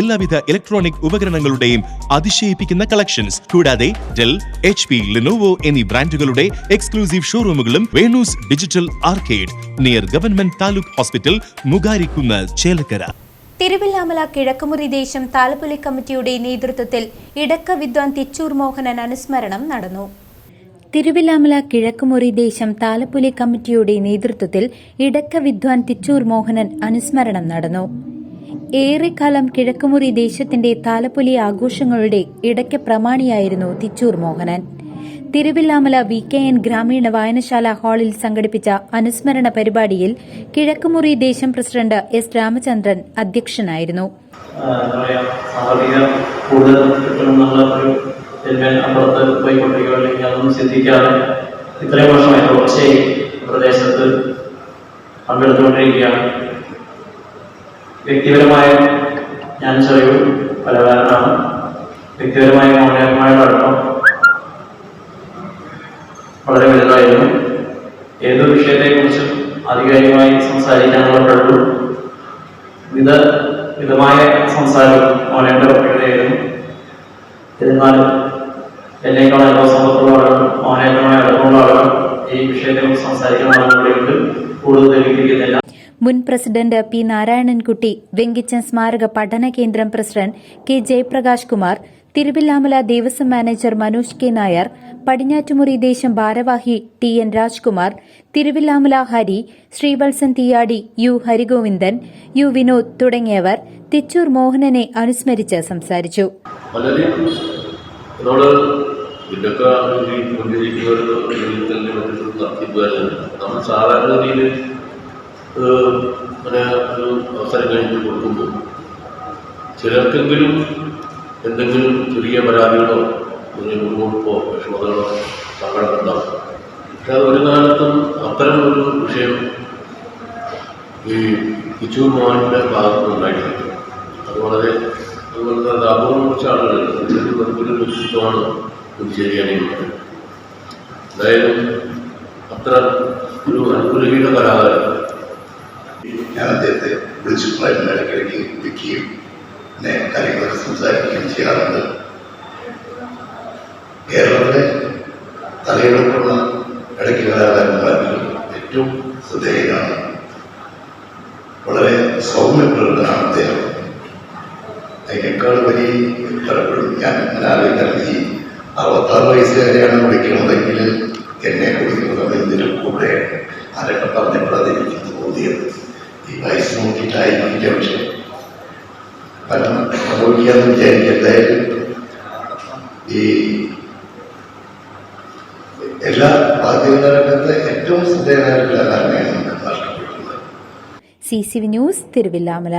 എല്ലാവിധ ഇലക്ട്രോണിക് ഉപകരണങ്ങളുടെയും അതിശയിപ്പിക്കുന്ന കളക്ഷൻസ് കൂടാതെ ഡെൽ എച്ച് പി ലിനോവോ എന്നീ ബ്രാൻഡുകളുടെ exclusive ഷോറൂമുകളും Venu's digital arcade near government taluk hospital Mugarikkunnu Chelakkara. Thiruvilwamala Kizhakkumuri ദേശം താലപ്പൊലി കമ്മിറ്റിയുടെ നേതൃത്വത്തിൽ ഇടക്ക വിദ്വാൻ തിച്ചൂർ മോഹനൻ അനുസ്മരണം നടന്നു. തിരുവില്ലാമല കിഴക്കുമുറി ദേശം താലപ്പൊലി കമ്മിറ്റിയുടെ നേതൃത്വത്തിൽ ഇടക്ക വിദ്വാൻ തിച്ചൂർ മോഹനൻ അനുസ്മരണം നടന്നു. ഏറെക്കാലം കിഴക്കുമുറി ദേശത്തിന്റെ താലപ്പൊലി ആഘോഷങ്ങളുടെ ഇടയ്ക്ക് പ്രമാണിയായിരുന്നു Thichur Mohanan. Thiruvilwamala V K N ഗ്രാമീണ വായനശാല ഹാളിൽ സംഘടിപ്പിച്ച അനുസ്മരണ പരിപാടിയിൽ കിഴക്കുമുറി ദേശം പ്രസിഡന്റ് എസ് രാമചന്ദ്രൻ അധ്യക്ഷനായിരുന്നു. ഇത്രയും പക്ഷേ പ്രദേശത്ത് പങ്കെടുത്തുകൊണ്ടിരിക്കുകയാണ്. വ്യക്തിപരമായ ഞാൻ ചെറിയ കലാകാരനാണ് വ്യക്തിപരമായ മോഹനന്മാരുടെ അടുപ്പം വളരെ വലുതായിരുന്നു. ഏതൊരു വിഷയത്തെക്കുറിച്ചും ആധികാരികമായി സംസാരിക്കാനുള്ള കഴിവ് വിധ വിധമായ സംസാരം മൗനയുടെ പ്രക്രിയയായിരുന്നു എന്നിരുന്നാലും എന്നേക്കാൾ അനുഭവസമ്പത്തുള്ള ആളുകൾ മോനേറ്റമായ അടുപ്പമുള്ള ആളുകൾ ഈ വിഷയത്തെക്കുറിച്ച് സംസാരിക്കുന്ന ആളുകളിലേക്ക് കൂടുതൽ തെളിയിപ്പിക്കുന്നില്ല മുൻ പ്രസിഡന്റ് പി നാരായണൻകുട്ടി വെങ്കിച്ചൻ സ്മാരക പഠന കേന്ദ്രം president K Jayaprakash Kumar Thiruvilwamala Devaswom manager Manoj K Nair Padinjattumuri ദേശം ഭാരവാഹി T N Rajkumar Thiruvilwamala Hari Sreevalsan Theeyadi U Harigovindan U Vinod തുടങ്ങിയവർ തിച്ചൂർ മോഹനനെ അനുസ്മരിച്ച് സംസാരിച്ചു. ഇതൊക്കെ നമ്മൾ സാധാരണ രീതിയിൽ അങ്ങനെ ഒരു അവസരം കഴിഞ്ഞ് കൊടുക്കുമ്പോൾ ചിലർക്കെങ്കിലും എന്തെങ്കിലും ചെറിയ പരാതികളോ അല്ലെങ്കിൽ കുടുംബപ്പോ വിഷമതകളോ സങ്കടം ഉണ്ടാവും. പക്ഷെ അത് ഒരു കാലത്തും അത്തരം ഒരു വിഷയം ഈ കിച്ചൂർ മോഹന്റെ ഭാഗത്ത് ഉണ്ടായിട്ടില്ല അത് വളരെ അതുപോലെ തന്നെ അപൂർവം കുറച്ച് ഇതിന്റെ വെറുതൊരു വ്യക്തിത്വമാണ് പുതുച്ചേരിയാണെങ്കിൽ എന്തായാലും അത്ര ഒരു അനുഗ്രഹീത കലാകാരൻ ഞാൻ അദ്ദേഹത്തെ വിളിച്ചിട്ടുണ്ടായിരുന്നു. ഇടയ്ക്കിടയ്ക്ക് വിളിക്കുകയും പിന്നെ കാര്യങ്ങളൊക്കെ സംസാരിക്കുകയും ചെയ്യാറുണ്ട്. കേരളത്തിലെ തലയെടുപ്പുള്ള ഇടയ്ക്ക് കലാകാരന്മാരിൽ ഏറ്റവും ശ്രദ്ധേയനാണ്. വളരെ സൗമ്യപ്രകൃതനാണ് അദ്ദേഹം. അതിനേക്കാൾ വലിയ പലപ്പോഴും ഞാൻ അങ്ങനെ ആലോചിക്കുന്നത് ഈ അറുപത്താറ് വയസ്സുകാരെയാണ് വിളിക്കണതെങ്കിൽ എന്നെ കുടിക്കുന്ന എന്തിനും കൂടെ ആരൊക്കെ പറഞ്ഞപ്പോഴത് എനിക്ക് തോന്നിയത്. ഈ വയസ്സ് നോക്കിയിട്ടായിരിക്കില്ല പക്ഷെ പലരും സംഭവിക്കാന്ന് വിചാരിക്കും എന്തായാലും ഈ എല്ലാ വാദ്യരംഗത്തെ ഏറ്റവും കലാകാരനെയാണ് നമുക്ക് നഷ്ടപ്പെടുന്നത് C C V news Thiruvilwamala.